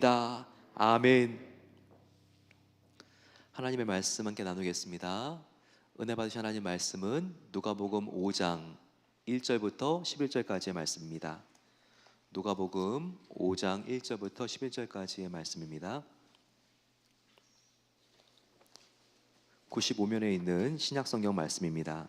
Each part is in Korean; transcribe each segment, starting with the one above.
다 아멘. 하나님의 말씀 함께 나누겠습니다. 은혜 받으신 하나님 말씀은 누가복음 5장 1절부터 11절까지의 말씀입니다. 누가복음 5장 1절부터 11절까지의 말씀입니다. 95면에 있는 신약 성경 말씀입니다.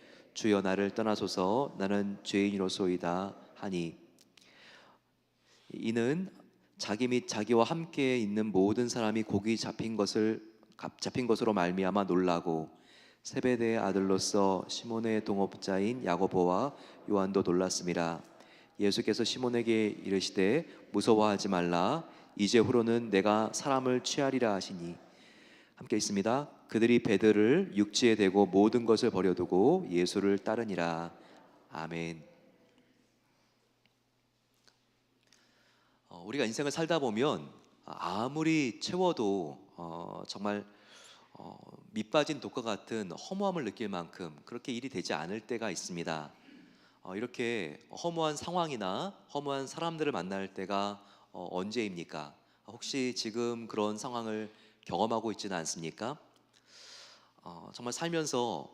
주여 나를 떠나소서. 나는 죄인이로소이다 하니. 이는 자기 및 자기와 함께 있는 모든 사람이 고기 잡힌 것을 잡힌 것으로 말미암아 놀라고 세베대의 아들로서 시몬의 동업자인 야고보와 요한도 놀랐음이라 예수께서 시몬에게 이르시되 무서워하지 말라. 이제후로는 내가 사람을 취하리라 하시니 함께 있습니다. 그들이 배들을 육지에 대고 모든 것을 버려두고 예수를 따르니라. 아멘. 어, 우리가 인생을 살다 보면 아무리 채워도 어, 정말 어, 밑빠진 독과 같은 허무함을 느낄 만큼 그렇게 일이 되지 않을 때가 있습니다. 어, 이렇게 허무한 상황이나 허무한 사람들을 만날 때가 어, 언제입니까? 혹시 지금 그런 상황을 경험하고 있지는 않습니까? 어, 정말 살면서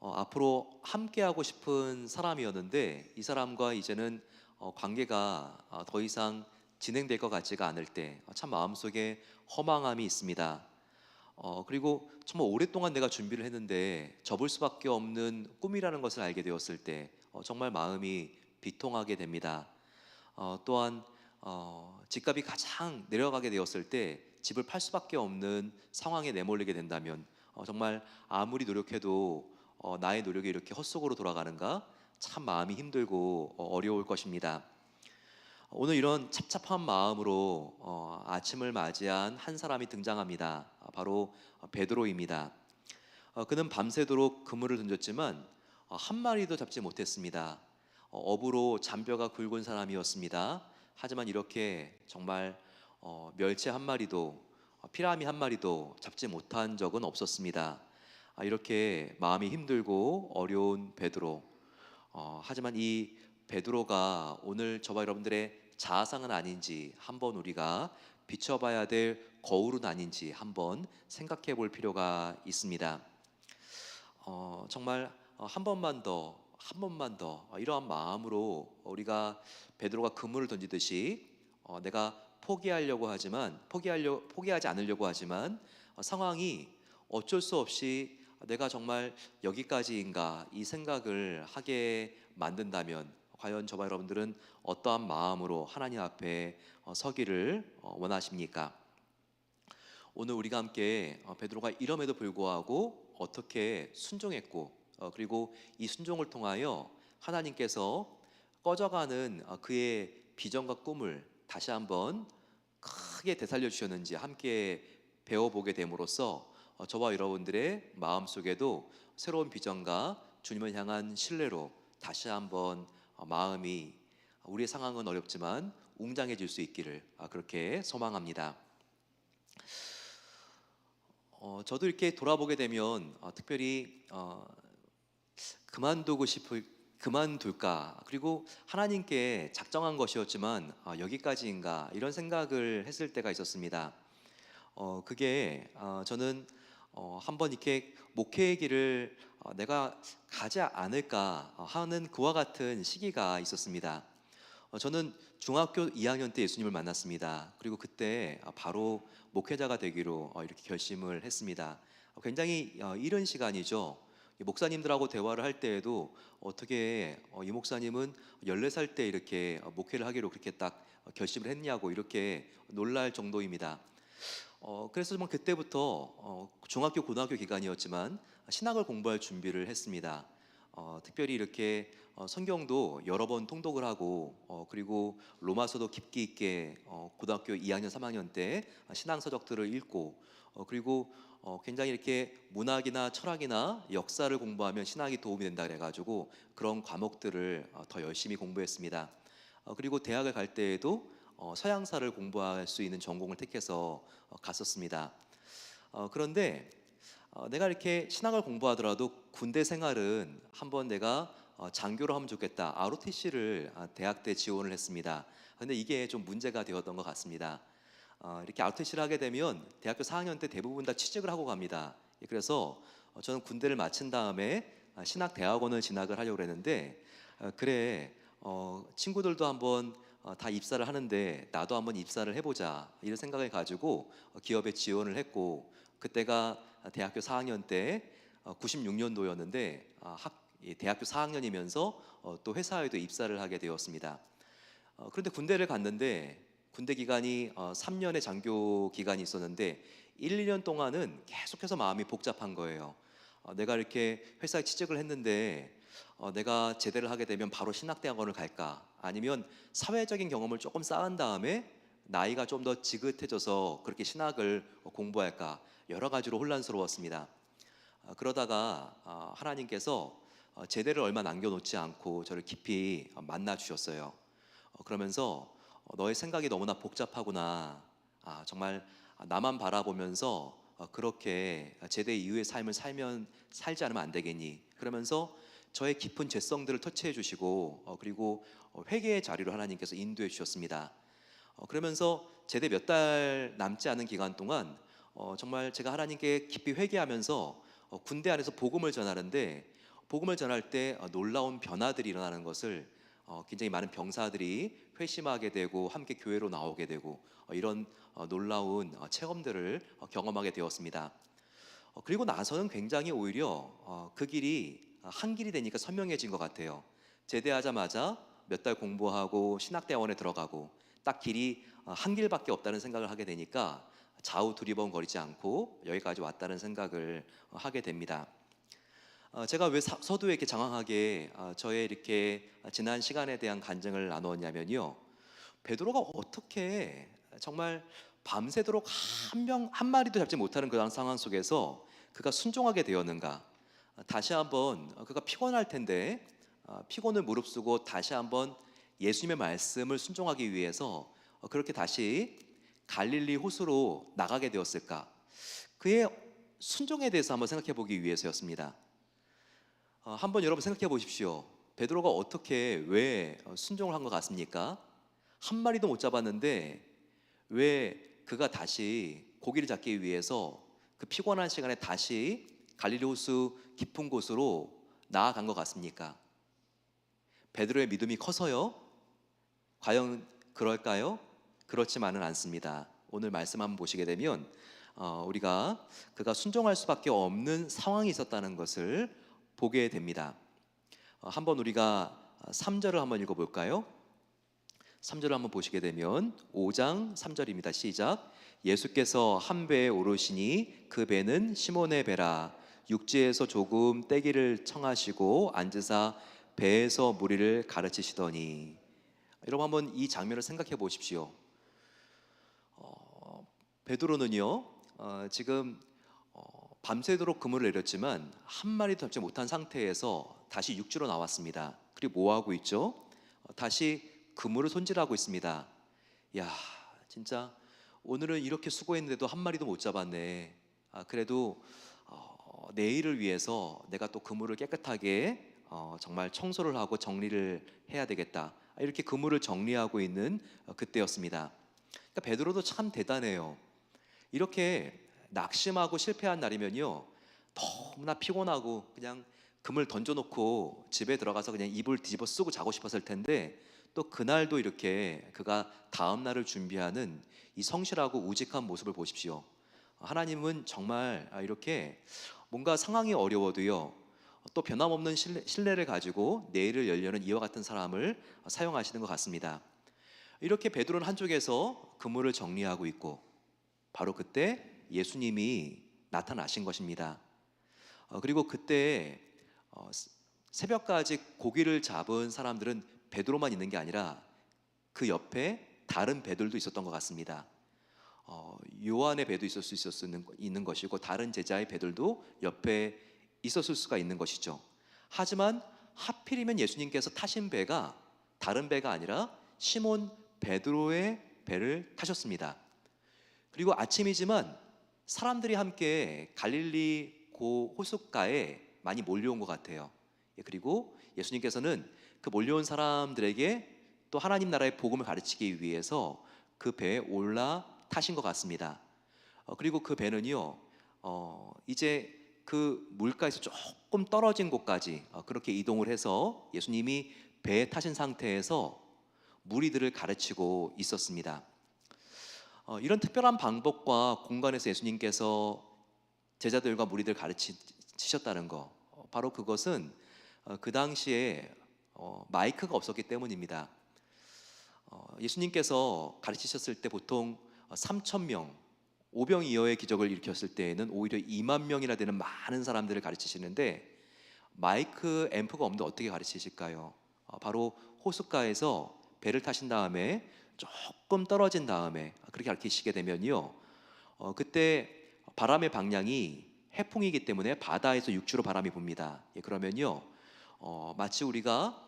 어, 앞으로 함께하고 싶은 사람이었는데 이 사람과 이제는 어, 관계가 어, 더 이상 진행될 것 같지가 않을 때 참 마음속에 허망함이 있습니다. 어, 그리고 정말 오랫동안 내가 준비를 했는데 접을 수밖에 없는 꿈이라는 것을 알게 되었을 때 어, 정말 마음이 비통하게 됩니다. 어, 또한 어, 집값이 가장 내려가게 되었을 때 집을 팔 수밖에 없는 상황에 내몰리게 된다면 어, 정말 아무리 노력해도 어, 나의 노력이 이렇게 헛속으로 돌아가는가 참 마음이 힘들고 어, 어려울 것입니다. 오늘 이런 찹찹한 마음으로 어, 아침을 맞이한 한 사람이 등장합니다. 아, 바로 베드로입니다. 어, 그는 밤새도록 그물을 던졌지만 어, 한 마리도 잡지 못했습니다. 어, 어부로 잔뼈가 굵은 사람이었습니다. 하지만 이렇게 정말 어, 멸치 한 마리도 어, 피라미 한 마리도 잡지 못한 적은 없었습니다. 아, 이렇게 마음이 힘들고 어려운 베드로. 어, 하지만 이 베드로가 오늘 저와 여러분들의 자아상은 아닌지 한번 우리가 비춰봐야 될 거울은 아닌지 한번 생각해 볼 필요가 있습니다. 어, 정말 어, 한 번만 더, 한 번만 더 어, 이러한 마음으로 우리가 베드로가 그물을 던지듯이 어, 내가 포기하려고 하지만 포기하려 포기하지 않으려고 하지만 어, 상황이 어쩔 수 없이 내가 정말 여기까지인가 이 생각을 하게 만든다면 과연 저와 여러분들은 어떠한 마음으로 하나님 앞에 어, 서기를 어, 원하십니까? 오늘 우리가 함께 어, 베드로가 이럼에도 불구하고 어떻게 순종했고 어, 그리고 이 순종을 통하여 하나님께서 꺼져가는 어, 그의 비전과 꿈을 다시 한번 크게 되살려 주셨는지 함께 배워보게 됨으로써 어, 저와 여러분들의 마음 속에도 새로운 비전과 주님을 향한 신뢰로 다시 한번 어, 마음이 우리의 상황은 어렵지만 웅장해질 수 있기를 아, 그렇게 소망합니다. 어, 저도 이렇게 돌아보게 되면 어, 특별히 어, 그만두고 싶을 그만둘까 그리고 하나님께 작정한 것이었지만 어, 여기까지인가 이런 생각을 했을 때가 있었습니다. 어, 그게 어, 저는 어, 한번 이렇게 목회의 길을 어, 내가 가지 않을까 하는 그와 같은 시기가 있었습니다. 어, 저는 중학교 2학년 때 예수님을 만났습니다. 그리고 그때 어, 바로 목회자가 되기로 어, 이렇게 결심을 했습니다. 어, 굉장히 어, 이른 시간이죠. 이 목사님들하고 대화를 할 때에도 어떻게 어, 이 목사님은 14살 때 이렇게 어, 목회를 하기로 그렇게 딱 어, 결심을 했냐고 이렇게 놀랄 정도입니다. 어, 그래서 뭐 그때부터 어, 중학교 고등학교 기간이었지만 신학을 공부할 준비를 했습니다. 어, 특별히 이렇게 어, 성경도 여러 번 통독을 하고 어, 그리고 로마서도 깊이 있게 어, 고등학교 2학년 3학년 때 신앙 서적들을 읽고 어, 그리고 어, 굉장히 이렇게 문학이나 철학이나 역사를 공부하면 신학이 도움이 된다 그래가지고 그런 과목들을 어, 더 열심히 공부했습니다. 어, 그리고 대학을 갈 때에도 어, 서양사를 공부할 수 있는 전공을 택해서 어, 갔었습니다. 어, 그런데 어, 내가 이렇게 신학을 공부하더라도 군대 생활은 한번 내가 어, 장교로 하면 좋겠다. ROTC를 아, 대학 때 지원을 했습니다. 근데 이게 좀 문제가 되었던 것 같습니다. 어, 이렇게 ROTC를 하게 되면 대학교 4학년 때 대부분 다 취직을 하고 갑니다. 예, 그래서 어, 저는 군대를 마친 다음에 아, 신학 대학원을 진학을 하려고 했는데 어, 그래 어, 친구들도 한번 어, 다 입사를 하는데 나도 한번 입사를 해보자 이런 생각을 가지고 어, 기업에 지원을 했고 그때가 대학교 4학년 때 96년도였는데 대학교 4학년이면서 어, 또 회사에도 입사를 하게 되었습니다. 어, 그런데 군대를 갔는데 군대 기간이 어, 3년의 장교 기간이 있었는데 1, 2년 동안은 계속해서 마음이 복잡한 거예요. 어, 내가 이렇게 회사에 취직을 했는데 어, 내가 제대를 하게 되면 바로 신학대학원을 갈까? 아니면 사회적인 경험을 조금 쌓은 다음에 나이가 좀 더 지긋해져서 그렇게 신학을 어, 공부할까? 여러 가지로 혼란스러웠습니다. 어, 그러다가 어, 하나님께서 어, 제대를 얼마 남겨놓지 않고 저를 깊이 어, 만나 주셨어요. 어, 그러면서 어, 너의 생각이 너무나 복잡하구나. 아, 정말 나만 바라보면서 어, 그렇게 제대 이후의 삶을 살면 살지 않으면 안 되겠니? 그러면서 저의 깊은 죄성들을 터치해 주시고 어, 그리고 어, 회개의 자리로 하나님께서 인도해 주셨습니다. 어, 그러면서 제대 몇 달 남지 않은 기간 동안 어, 정말 제가 하나님께 깊이 회개하면서 어, 군대 안에서 복음을 전하는데 복음을 전할 때 어, 놀라운 변화들이 일어나는 것을 어, 굉장히 많은 병사들이 회심하게 되고 함께 교회로 나오게 되고 어, 이런 어, 놀라운 어, 체험들을 어, 경험하게 되었습니다. 어, 그리고 나서는 굉장히 오히려 어, 그 길이 한 길이 되니까 선명해진 것 같아요. 제대하자마자 몇 달 공부하고 신학대원에 들어가고 딱 길이 어, 한 길밖에 없다는 생각을 하게 되니까 좌우 두리번거리지 않고 여기까지 왔다는 생각을 어, 하게 됩니다. 어, 제가 왜 사- 서두에 이렇게 장황하게 어, 저의 이렇게 지난 시간에 대한 간증을 나누었냐면요. 베드로가 어떻게 정말 밤새도록 한 명 한 마리도 잡지 못하는 그런 상황 속에서 그가 순종하게 되었는가? 어, 다시 한번 어, 그가 피곤할 텐데 어, 피곤을 무릅쓰고 다시 한번 예수님의 말씀을 순종하기 위해서 어, 그렇게 다시 갈릴리 호수로 나가게 되었을까? 그의 순종에 대해서 한번 생각해 보기 위해서였습니다. 어, 한번 여러분 생각해 보십시오. 베드로가 어떻게 왜 어, 순종을 한 것 같습니까? 한 마리도 못 잡았는데 왜 그가 다시 고기를 잡기 위해서 그 피곤한 시간에 다시 갈릴리 호수 깊은 곳으로 나아간 것 같습니까? 베드로의 믿음이 커서요? 과연 그럴까요? 그렇지만은 않습니다. 오늘 말씀 한번 보시게 되면 어, 우리가 그가 순종할 수밖에 없는 상황이 있었다는 것을 보게 됩니다. 어, 한번 우리가 3절을 한번 읽어볼까요? 3절을 한번 보시게 되면 5장 3절입니다. 시작. 예수께서 한 배에 오르시니 그 배는 시몬의 배라 육지에서 조금 떼기를 청하시고 앉으사 배에서 무리를 가르치시더니 여러분 한번 이 장면을 생각해 보십시오. 어, 베드로는요 어, 지금 어, 밤새도록 그물을 내렸지만 한 마리도 잡지 못한 상태에서 다시 육지로 나왔습니다. 그리고 뭐 하고 있죠? 어, 다시 그물을 손질하고 있습니다. 야 진짜 오늘은 이렇게 수고했는데도 한 마리도 못 잡았네. 아, 그래도 어, 내일을 위해서 내가 또 그물을 깨끗하게 어, 정말 청소를 하고 정리를 해야 되겠다. 아, 이렇게 그물을 정리하고 있는 어, 그때였습니다. 그러니까 베드로도 참 대단해요. 이렇게 낙심하고 실패한 날이면요 너무나 피곤하고 그냥 금을 던져놓고 집에 들어가서 그냥 이불 뒤집어 쓰고 자고 싶었을 텐데 또 그날도 이렇게 그가 다음 날을 준비하는 이 성실하고 우직한 모습을 보십시오. 하나님은 정말 아, 이렇게 뭔가 상황이 어려워도요 또 변함없는 신뢰, 신뢰 를 가지고 내일을 열려는 이와 같은 사람을 사용하시는 것 같습니다. 이렇게 베드로는 한쪽에서 그물을 정리하고 있고 바로 그때 예수님이 나타나신 것입니다. 어, 그리고 그때 어, 스- 새벽까지 고기를 잡은 사람들은 베드로만 있는 게 아니라 그 옆에 다른 배들도 있었던 것 같습니다. 어, 요한의 배도 있을 수 있었는 있는 것이고 다른 제자의 배들도 옆에 있었을 수가 있는 것이죠. 하지만 하필이면 예수님께서 타신 배가 다른 배가 아니라 시몬 베드로의 배를 타셨습니다. 그리고 아침이지만 사람들이 함께 갈릴리 고 호숫가에 많이 몰려온 것 같아요. 예, 그리고 예수님께서는 그 몰려온 사람들에게 또 하나님 나라의 복음을 가르치기 위해서 그 배에 올라 타신 것 같습니다. 어, 그리고 그 배는요, 어, 이제 그 물가에서 조금 떨어진 곳까지 어, 그렇게 이동을 해서 예수님이 배에 타신 상태에서 무리들을 가르치고 있었습니다. 어, 이런 특별한 방법과 공간에서 예수님께서 제자들과 무리들 가르치셨다는 거, 어, 바로 그것은 어, 그 당시에 어, 마이크가 없었기 때문입니다. 어, 예수님께서 가르치셨을 때 보통 3천 명, 오병이어의 기적을 일으켰을 때에는 오히려 2만 명이나 되는 많은 사람들을 가르치시는데 마이크 앰프가 없는데 어떻게 가르치실까요? 어, 바로 호숫가에서 배를 타신 다음에 조금 떨어진 다음에 그렇게 가르치시게 되면요, 어, 그때 바람의 방향이 해풍이기 때문에 바다에서 육지로 바람이 붑니다. 예, 그러면요, 어, 마치 우리가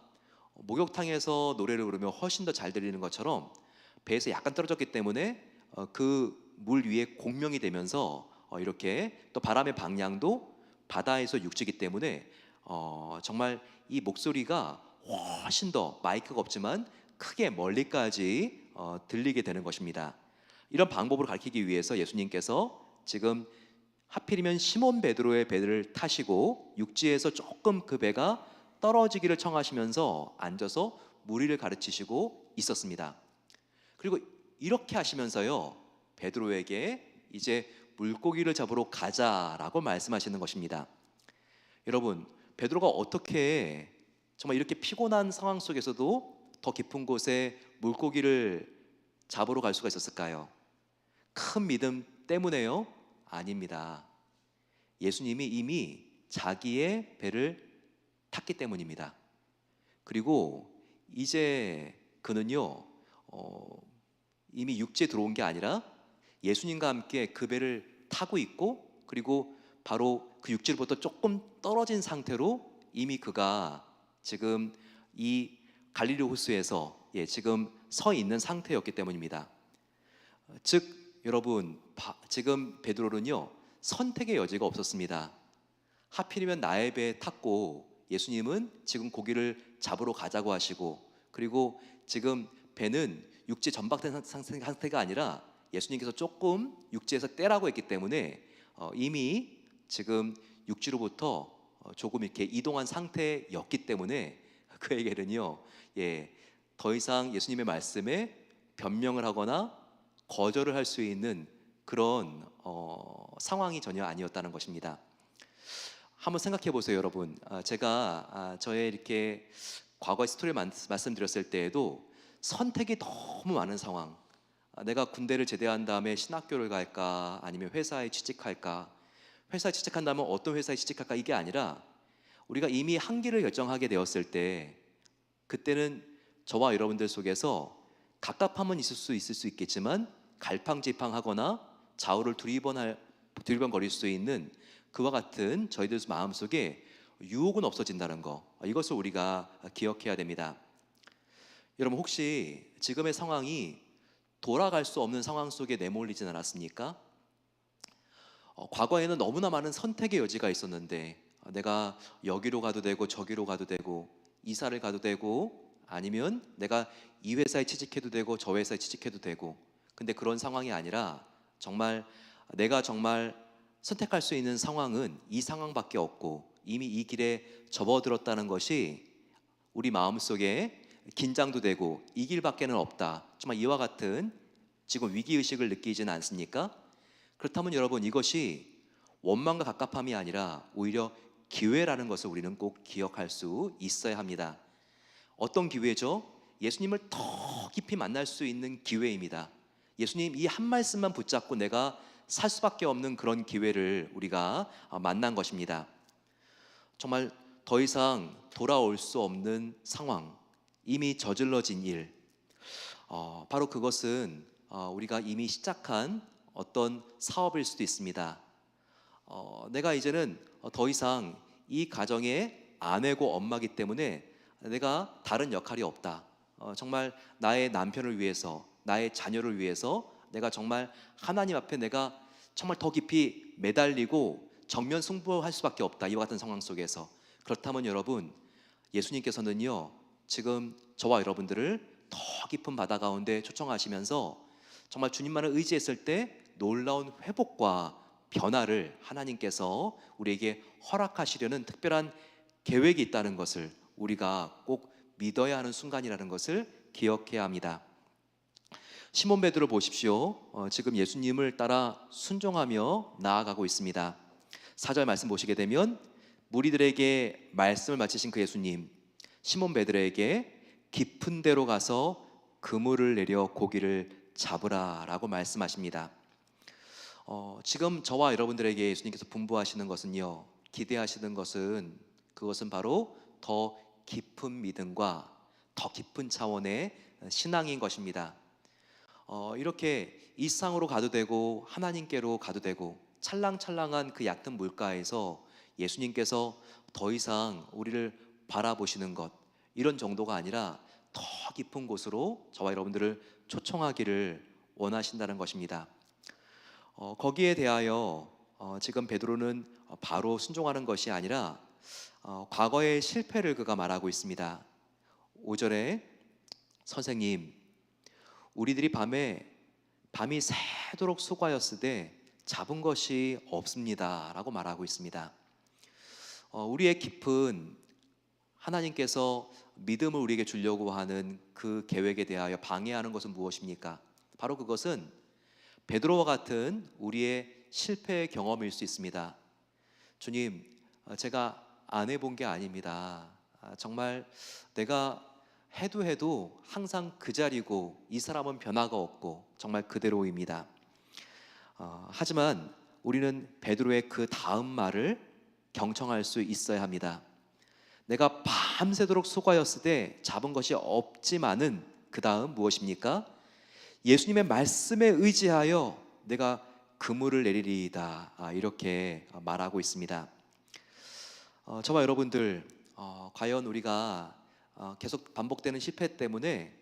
목욕탕에서 노래를 부르면 훨씬 더 잘 들리는 것처럼 배에서 약간 떨어졌기 때문에 어, 그물 위에 공명이 되면서 어, 이렇게 또 바람의 방향도 바다에서 육지기 때문에 어, 정말 이 목소리가 훨씬 더 마이크가 없지만 크게 멀리까지 어, 들리게 되는 것입니다. 이런 방법으로 가르치기 위해서 예수님께서 지금 하필이면 시몬 베드로의 배를 타시고 육지에서 조금 그 배가 떨어지기를 청하시면서 앉아서 무리를 가르치시고 있었습니다. 그리고 이렇게 하시면서요 베드로에게 이제 물고기를 잡으러 가자라고 말씀하시는 것입니다. 여러분 베드로가 어떻게 정말 이렇게 피곤한 상황 속에서도 더 깊은 곳에 물고기를 잡으러 갈 수가 있었을까요? 큰 믿음 때문에요? 아닙니다. 예수님이 이미 자기의 배를 탔기 때문입니다. 그리고 이제 그는요, 어, 이미 육지에 들어온 게 아니라 예수님과 함께 그 배를 타고 있고, 그리고 바로 그 육지로부터 조금 떨어진 상태로 이미 그가 지금 이 갈릴리 호수에서 예, 지금 서 있는 상태였기 때문입니다. 어, 즉 여러분 바- 지금 베드로는요 선택의 여지가 없었습니다. 하필이면 나의 배에 탔고 예수님은 지금 고기를 잡으러 가자고 하시고 그리고 지금 배는 육지 전박된 상태가 아니라 예수님께서 조금 육지에서 떼라고 했기 때문에 어, 이미 지금 육지로부터 어, 조금 이렇게 이동한 상태였기 때문에 그에게는요 예, 더 이상 예수님의 말씀에 변명을 하거나 거절을 할 수 있는 그런 어, 상황이 전혀 아니었다는 것입니다. 한번 생각해 보세요, 여러분. 아, 제가 아, 저의 이렇게 과거의 스토리를 만- 말씀드렸을 때에도 선택이 너무 많은 상황. 아, 내가 군대를 제대한 다음에 신학교를 갈까, 아니면 회사에 취직할까? 회사에 취직한다면 어떤 회사에 취직할까? 이게 아니라 우리가 이미 한 길을 결정하게 되었을 때, 그때는 저와 여러분들 속에서 갑갑함은 있을 수 있을 수 있겠지만 갈팡질팡하거나 좌우를 두리번할 두리번거릴 수 있는 그와 같은 저희들 마음 속에 유혹은 없어진다는 거 이것을 우리가 기억해야 됩니다. 여러분 혹시 지금의 상황이 돌아갈 수 없는 상황 속에 내몰리진 않았습니까? 어, 과거에는 너무나 많은 선택의 여지가 있었는데 어, 내가 여기로 가도 되고 저기로 가도 되고 이사를 가도 되고 아니면 내가 이 회사에 취직해도 되고 저 회사에 취직해도 되고 근데 그런 상황이 아니라 정말 내가 정말 선택할 수 있는 상황은 이 상황밖에 없고 이미 이 길에 접어들었다는 것이 우리 마음속에 긴장도 되고 이 길밖에는 없다. 정말 이와 같은 지금 위기 의식을 느끼지는 않습니까? 그렇다면 여러분 이것이 원망과 갑갑함이 아니라 오히려 기회라는 것을 우리는 꼭 기억할 수 있어야 합니다. 어떤 기회죠? 예수님을 더 깊이 만날 수 있는 기회입니다. 예수님 이 한 말씀만 붙잡고 내가 살 수밖에 없는 그런 기회를 우리가 어, 만난 것입니다. 정말 더 이상 돌아올 수 없는 상황, 이미 저질러진 일, 어, 바로 그것은 어, 우리가 이미 시작한 어떤 사업일 수도 있습니다. 어, 내가 이제는 어, 더 이상 이 가정의 아내고 엄마기 때문에 내가 다른 역할이 없다. 어, 정말 나의 남편을 위해서, 나의 자녀를 위해서 내가 정말 하나님 앞에 내가 정말 더 깊이 매달리고 정면 승부할 수밖에 없다. 이와 같은 상황 속에서 그렇다면 여러분 예수님께서는요 지금 저와 여러분들을 더 깊은 바다 가운데 초청하시면서 정말 주님만을 의지했을 때 놀라운 회복과 변화를 하나님께서 우리에게 허락하시려는 특별한 계획이 있다는 것을 우리가 꼭 믿어야 하는 순간이라는 것을 기억해야 합니다. 시몬 베드로 보십시오. 어, 지금 예수님을 따라 순종하며 나아가고 있습니다. 4절 말씀 보시게 되면 무리들에게 말씀을 마치신 그 예수님 시몬 베드로에게 깊은 데로 가서 그물을 내려 고기를 잡으라라고 말씀하십니다. 어, 지금 저와 여러분들에게 예수님께서 분부하시는 것은요. 기대하시는 것은 그것은 바로 더 깊은 믿음과 더 깊은 차원의 신앙인 것입니다. 어, 이렇게 이 세상으로 가도 되고 하나님께로 가도 되고 찰랑찰랑한 그 얕은 물가에서 예수님께서 더 이상 우리를 바라보시는 것 이런 정도가 아니라 더 깊은 곳으로 저와 여러분들을 초청하기를 원하신다는 것입니다. 어, 거기에 대하여 어, 지금 베드로는 바로 순종하는 것이 아니라 어, 과거의 실패를 그가 말하고 있습니다. 5절에 선생님 우리들이 밤에 밤이 새도록 수고하였으되 잡은 것이 없습니다라고 말하고 있습니다. 어, 우리의 깊은 하나님께서 믿음을 우리에게 주려고 하는 그 계획에 대하여 방해하는 것은 무엇입니까? 바로 그것은 베드로와 같은 우리의 실패의 경험일 수 있습니다. 주님, 어, 제가 안 해본 게 아닙니다. 아, 정말 내가 해도 해도 항상 그 자리고 이 사람은 변화가 없고 정말 그대로입니다. 어, 하지만 우리는 베드로의 그 다음 말을 경청할 수 있어야 합니다. 내가 밤새도록 수고하였을 때 잡은 것이 없지만은 그 다음 무엇입니까? 예수님의 말씀에 의지하여 내가 그물을 내리리이다 아, 이렇게 말하고 있습니다. 어, 저와 여러분들 어, 과연 우리가 어, 계속 반복되는 실패 때문에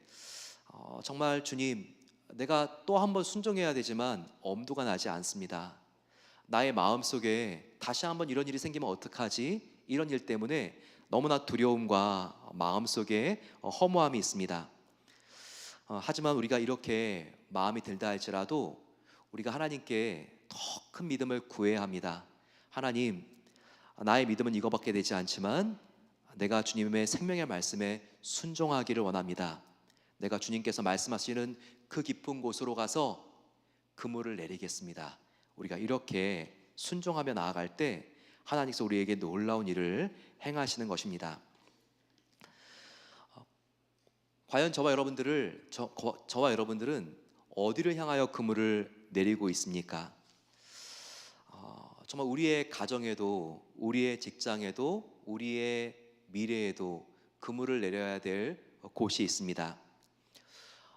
어, 정말 주님 내가 또 한 번 순종해야 되지만 엄두가 나지 않습니다. 나의 마음 속에 다시 한번 이런 일이 생기면 어떡하지? 이런 일 때문에 너무나 두려움과 마음 속에 어, 허무함이 있습니다. 어, 하지만 우리가 이렇게 마음이 들다 할지라도 우리가 하나님께 더 큰 믿음을 구해야 합니다. 하나님, 나의 믿음은 이거밖에 되지 않지만 내가 주님의 생명의 말씀에 순종하기를 원합니다. 내가 주님께서 말씀하시는 그 깊은 곳으로 가서 그물을 내리겠습니다. 우리가 이렇게 순종하며 나아갈 때 하나님께서 우리에게 놀라운 일을 행하시는 것입니다. 어, 과연 저와 여러분들을 저, 저와 여러분들은 어디를 향하여 그물을 내리고 있습니까? 어, 정말 우리의 가정에도 우리의 직장에도 우리의 미래에도 그물을 내려야 될 곳이 있습니다.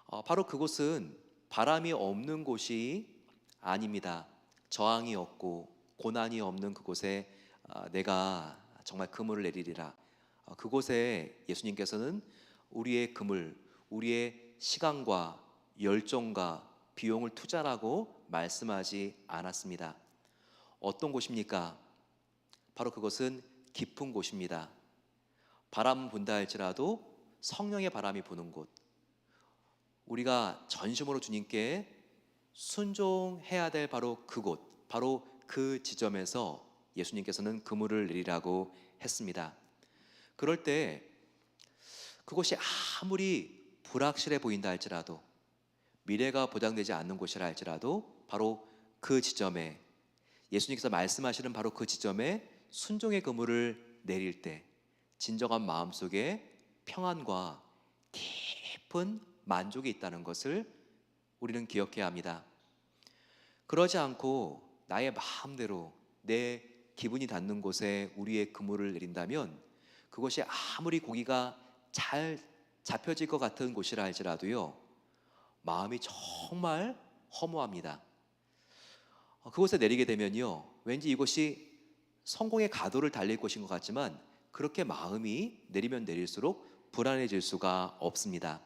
어, 바로 그곳은 바람이 없는 곳이 아닙니다. 저항이 없고 고난이 없는 그곳에 어, 내가 정말 그물을 내리리라. 어, 그곳에 예수님께서는 우리의 그물, 우리의 시간과 열정과 비용을 투자라고 말씀하지 않았습니다. 어떤 곳입니까? 바로 그것은 깊은 곳입니다. 바람 분다 할지라도 성령의 바람이 부는 곳. 우리가 전심으로 주님께 순종해야 될 바로 그곳. 바로 그 지점에서 예수님께서는 그물을 내리라고 했습니다. 그럴 때 그곳이 아무리 불확실해 보인다 할지라도 미래가 보장되지 않는 곳이라 할지라도 바로 그 지점에 예수님께서 말씀하시는 바로 그 지점에 순종의 그물을 내릴 때 진정한 마음 속에 평안과 깊은 만족이 있다는 것을 우리는 기억해야 합니다. 그러지 않고 나의 마음대로 내 기분이 닿는 곳에 우리의 그물을 내린다면 그것이 아무리 고기가 잘 잡혀질 것 같은 곳이라 할지라도요 마음이 정말 허무합니다. 어, 그곳에 내리게 되면요 왠지 이곳이 성공의 가도를 달릴 곳인 것 같지만 그렇게 마음이 내리면 내릴수록 불안해질 수가 없습니다.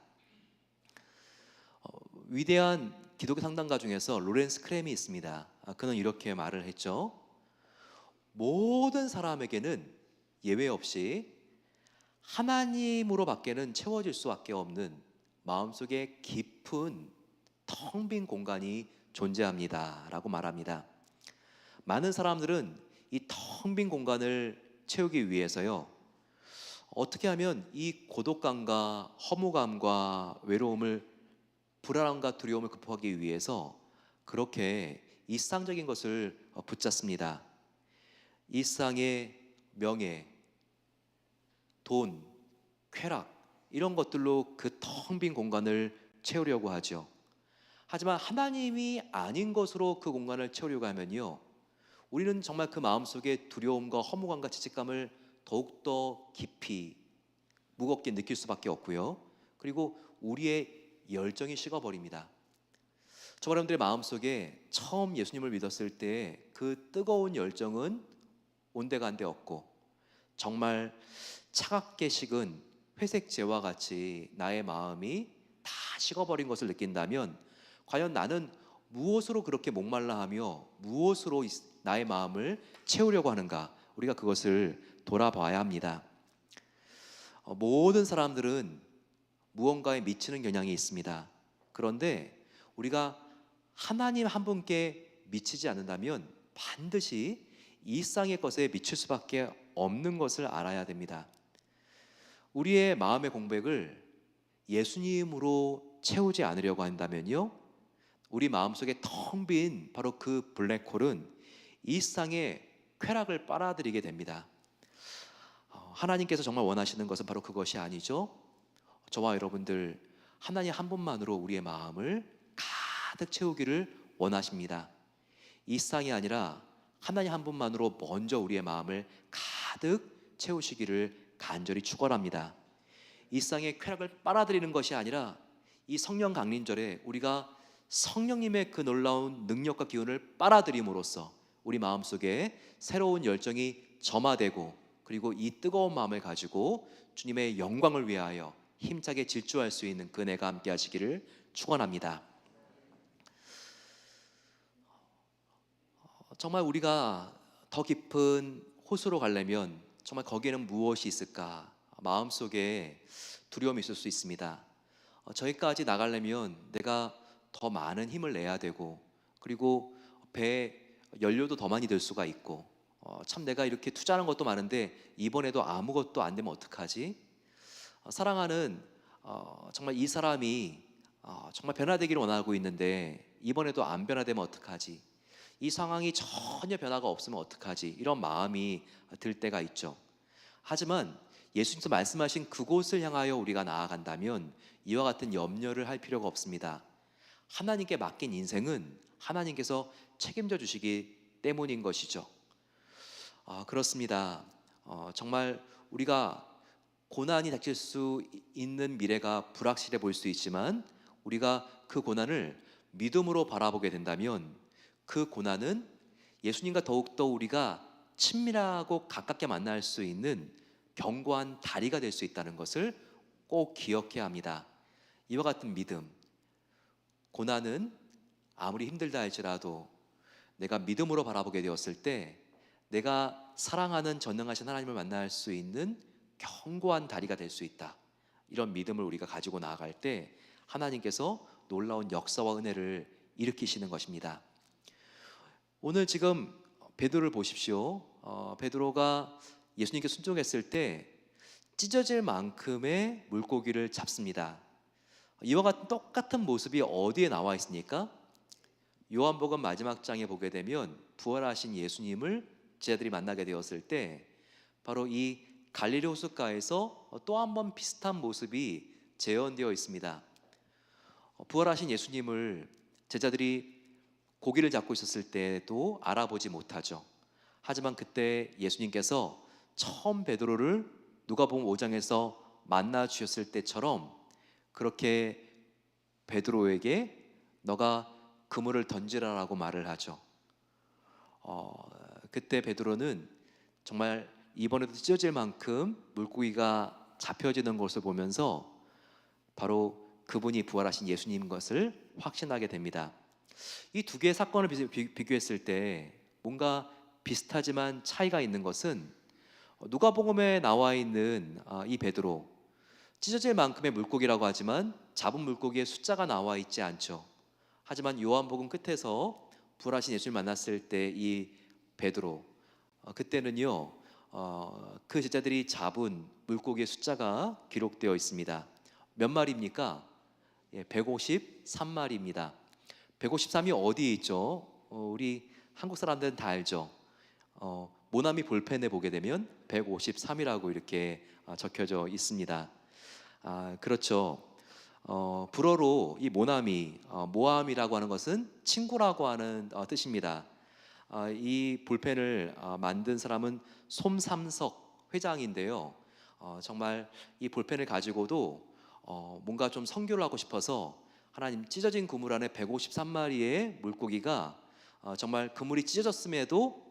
어, 위대한 기독교 상담가 중에서 로렌스 크렘이 있습니다. 아, 그는 이렇게 말을 했죠. 모든 사람에게는 예외 없이 하나님으로밖에는 채워질 수밖에 없는 마음속에 깊은 텅 빈 공간이 존재합니다라고 말합니다. 많은 사람들은 이 텅 빈 공간을 채우기 위해서요. 어떻게 하면 이 고독감과 허무감과 외로움을 불안함과 두려움을 극복하기 위해서 그렇게 일상적인 것을 붙잡습니다. 일상의 명예, 돈, 쾌락 이런 것들로 그 텅 빈 공간을 채우려고 하죠. 하지만 하나님이 아닌 것으로 그 공간을 채우려고 하면요. 우리는 정말 그 마음속에 두려움과 허무감과 죄책감을 더욱더 깊이 무겁게 느낄 수밖에 없고요. 그리고 우리의 열정이 식어버립니다. 저 여러분들의 마음속에 처음 예수님을 믿었을 때 그 뜨거운 열정은 온데간데 없고 정말 차갑게 식은 회색재와 같이 나의 마음이 다 식어버린 것을 느낀다면 과연 나는 무엇으로 그렇게 목말라 하며 무엇으로 이- 나의 마음을 채우려고 하는가 우리가 그것을 돌아봐야 합니다. 어, 모든 사람들은 무언가에 미치는 경향이 있습니다. 그런데 우리가 하나님 한 분께 미치지 않는다면 반드시 일상의 것에 미칠 수밖에 없는 것을 알아야 됩니다. 우리의 마음의 공백을 예수님으로 채우지 않으려고 한다면요. 우리 마음속에 텅 빈 바로 그 블랙홀은 일상의 쾌락을 빨아들이게 됩니다. 어, 하나님께서 정말 원하시는 것은 바로 그것이 아니죠. 저와 여러분들 하나님 한 분만으로 우리의 마음을 가득 채우기를 원하십니다. 일상이 아니라 하나님 한 분만으로 먼저 우리의 마음을 가득 채우시기를 간절히 축원합니다. 일상의 쾌락을 빨아들이는 것이 아니라 이 성령 강림절에 우리가 성령님의 그 놀라운 능력과 기운을 빨아들임으로써 우리 마음속에 새로운 열정이 점화되고 그리고 이 뜨거운 마음을 가지고 주님의 영광을 위하여 힘차게 질주할 수 있는 그네가 함께 하시기를 축원합니다. 정말 우리가 더 깊은 호수로 가려면 정말 거기에는 무엇이 있을까? 마음속에 두려움이 있을 수 있습니다. 어, 저기까지 나가려면 내가 더 많은 힘을 내야 되고 그리고 배에 연료도 더 많이 들 수가 있고 어, 참 내가 이렇게 투자하는 것도 많은데 이번에도 아무것도 안 되면 어떡하지? 어, 사랑하는 어, 정말 이 사람이 어, 정말 변화되기를 원하고 있는데 이번에도 안 변화되면 어떡하지? 이 상황이 전혀 변화가 없으면 어떡하지? 이런 마음이 들 때가 있죠. 하지만 예수님께서 말씀하신 그곳을 향하여 우리가 나아간다면 이와 같은 염려를 할 필요가 없습니다. 하나님께 맡긴 인생은 하나님께서 책임져 주시기 때문인 것이죠. 아, 그렇습니다. 어, 정말 우리가 고난이 닥칠 수 있는 미래가 불확실해 보일 수 있지만 우리가 그 고난을 믿음으로 바라보게 된다면 그 고난은 예수님과 더욱더 우리가 친밀하고 가깝게 만날 수 있는 견고한 다리가 될 수 있다는 것을 꼭 기억해야 합니다. 이와 같은 믿음, 고난은 아무리 힘들다 할지라도 내가 믿음으로 바라보게 되었을 때 내가 사랑하는 전능하신 하나님을 만날 수 있는 견고한 다리가 될 수 있다. 이런 믿음을 우리가 가지고 나아갈 때 하나님께서 놀라운 역사와 은혜를 일으키시는 것입니다. 오늘 지금 베드로를 보십시오. 어, 베드로가 예수님께 순종했을 때 찢어질 만큼의 물고기를 잡습니다. 이와 같은 똑같은 모습이 어디에 나와 있습니까? 요한복음 마지막 장에 보게 되면 부활하신 예수님을 제자들이 만나게 되었을 때 바로 이 갈릴리 호숫가에서 또 한 번 비슷한 모습이 재현되어 있습니다. 어, 부활하신 예수님을 제자들이 고기를 잡고 있었을 때도 알아보지 못하죠. 하지만 그때 예수님께서 처음 베드로를 누가복음 5장에서 만나 주셨을 때처럼 그렇게 베드로에게 너가 그물을 던지라라고 말을 하죠. 어, 그때 베드로는 정말 이번에도 찢어질 만큼 물고기가 잡혀지는 것을 보면서 바로 그분이 부활하신 예수님 것을 확신하게 됩니다. 이 두 개의 사건을 비교했을 때 뭔가 비슷하지만 차이가 있는 것은 누가복음에 나와 있는 아, 이 베드로 찢어질 만큼의 물고기라고 하지만 잡은 물고기의 숫자가 나와 있지 않죠. 하지만 요한복음 끝에서 부활하신 예수를 만났을 때 이 베드로 어, 그때는요 어, 그 제자들이 잡은 물고기의 숫자가 기록되어 있습니다. 몇 마리입니까? 예, 153마리입니다. 153이 어디에 있죠? 어, 우리 한국 사람들은 다 알죠. 어, 모나미 볼펜에 보게 되면 153이라고 이렇게 아, 적혀져 있습니다. 아, 그렇죠. 어, 불어로 이 모나미, 어, 모함이라고 하는 것은 친구라고 하는 어, 뜻입니다. 아, 이 볼펜을 아, 만든 사람은 솜삼석 회장인데요. 어, 정말 이 볼펜을 가지고도 어, 뭔가 좀 선교를 하고 싶어서 하나님 찢어진 그물 안에 153마리의 물고기가 어, 정말 그물이 찢어졌음에도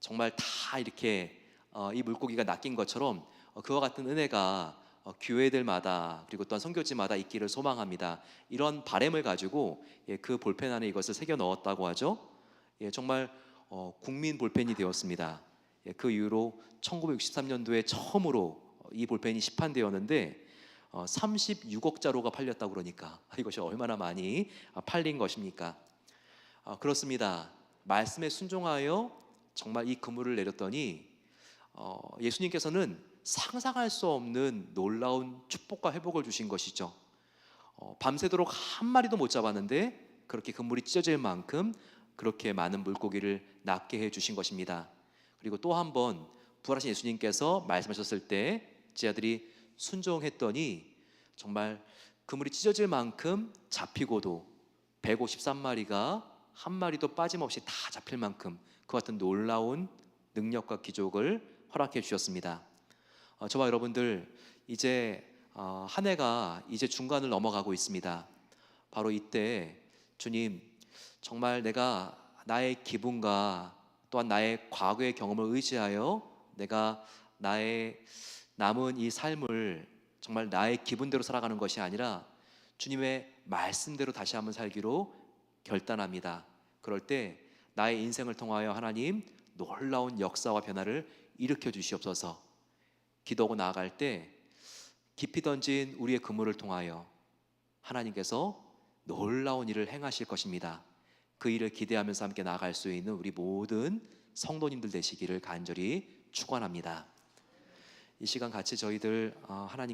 정말 다 이렇게 어, 이 물고기가 낚인 것처럼 어, 그와 같은 은혜가 어, 교회들마다 그리고 또한 선교지마다 있기를 소망합니다. 이런 바램을 가지고 예, 그 볼펜 안에 이것을 새겨 넣었다고 하죠. 예, 정말 어, 국민 볼펜이 되었습니다. 예, 그 이후로 1963년도에 처음으로 어, 이 볼펜이 시판되었는데 어, 36억 자로가 팔렸다고 그러니까 이것이 얼마나 많이 아, 팔린 것입니까? 아, 그렇습니다. 말씀에 순종하여 정말 이 그물을 내렸더니 어, 예수님께서는 상상할 수 없는 놀라운 축복과 회복을 주신 것이죠. 어, 밤새도록 한 마리도 못 잡았는데 그렇게 그물이 찢어질 만큼 그렇게 많은 물고기를 낫게 해 주신 것입니다. 그리고 또 한 번 부활하신 예수님께서 말씀하셨을 때 제자들이 순종했더니 정말 그물이 찢어질 만큼 잡히고도 153마리가 한 마리도 빠짐없이 다 잡힐 만큼 그 같은 놀라운 능력과 기적을 허락해 주셨습니다. 어, 저와 여러분들 이제 어, 한 해가 이제 중간을 넘어가고 있습니다. 바로 이때 주님 정말 내가 나의 기분과 또한 나의 과거의 경험을 의지하여 내가 나의 남은 이 삶을 정말 나의 기분대로 살아가는 것이 아니라 주님의 말씀대로 다시 한번 살기로 결단합니다. 그럴 때 나의 인생을 통하여 하나님 놀라운 역사와 변화를 일으켜 주시옵소서. 기도하고 나아갈 때 깊이 던진 우리의 그물을 통하여 하나님께서 놀라운 일을 행하실 것입니다. 그 일을 기대하면서 함께 나아갈 수 있는 우리 모든 성도님들 되시기를 간절히 축원합니다. 이 시간 같이 저희들 어, 하나님께